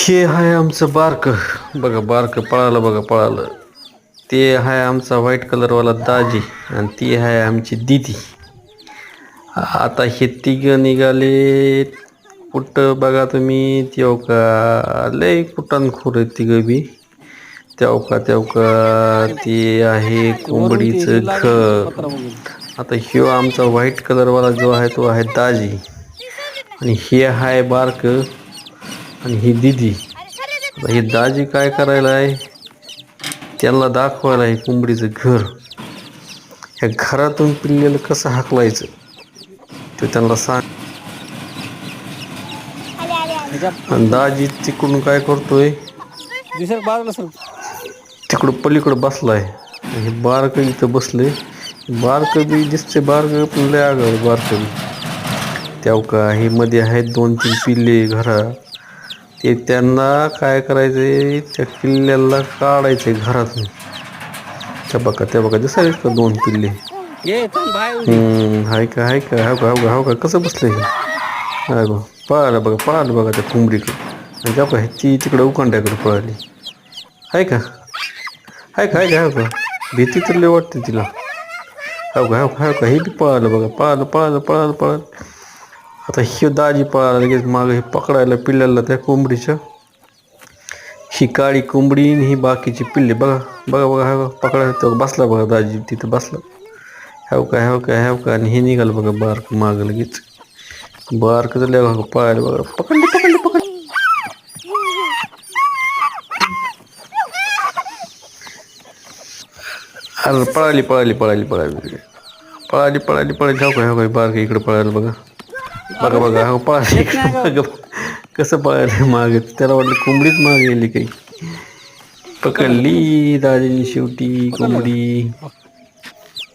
हे आहे आमचं बारकं. बघा बारकं पळालं बघा पळालं. ते आहे आमचा व्हाईट कलरवाला दाजी आणि ती आहे आमची दिदी. आता हे तिघं निघाले. कुठं बघा तुम्ही तेवका लय कुटान खोर आहे तिघं बी. तेवका तेवका ते आहे कोंबडीचं घर. आता ह्यो आमचा व्हाईट कलरवाला जो आहे तो आहे दाजी. आणि हे आहे बारकं. आणि ही दिदी. आता हे दाजी काय करायला आहे? त्यांना दाखवायला आहे कोंबडीचं घर. ह्या घरातून पिल्लेलं कसं हाकलायचं? ते त्यांना सांग. आणि दाजी तिकडून काय करतोय? तिकडं पलीकडं बसलाय. हे बारक इथं बसले. बारक बी दिसते बारक पण लय आगाऊ बारक बी. त्याव का हे मध्ये आहेत दोन तीन पिल्ले घरात. ते त्यांना काय करायचंय? त्या किल्ल्याला काढायचंय घरातून. त्या बघा त्या बघा दिसायला का दोन हम्म, हाय का हाय का हाव का हाव का हाव का कसं बसलं हे? हाय गो पळालं बघा पळालं बघा त्या कोंबडीकडे. आणि त्या बघा ती तिकडं उकांड्याकडे पळाली. हाय का? हाय का हाय का हाव का? भीती तर लय वाटते तिला. हाव का हाव का हाव का हे बी पळालं बघा पळालं पळालं पळालं पळालं आता ही दाजी पळाला लगेच मागं हे पकडायला पिल्ल्याला त्या कोंबडीच्या ही काळी कोंबडी ही बाकीची पिल्ले. बघा बघा बघा हा पकडायला तो बसला बघा दाजी तिथं बसला. हाव का हाव का हाव का आणि हे निघालं बघा बारक मागं लगेच. बारक तर लय बघा पळायला बघा. पकडले पकडले पकड अरे पळाली पळाली पळाली पळाली. पळाली पळाली पळाली. हाव का हाव का बारक इकडे पळायला बघा. बघा बघा हो पळाली कसं पळायला मागे. त्याला वाटलं कोंबडीच मागे गेली काही. पकडली दाजीने शेवटी कोंबडी.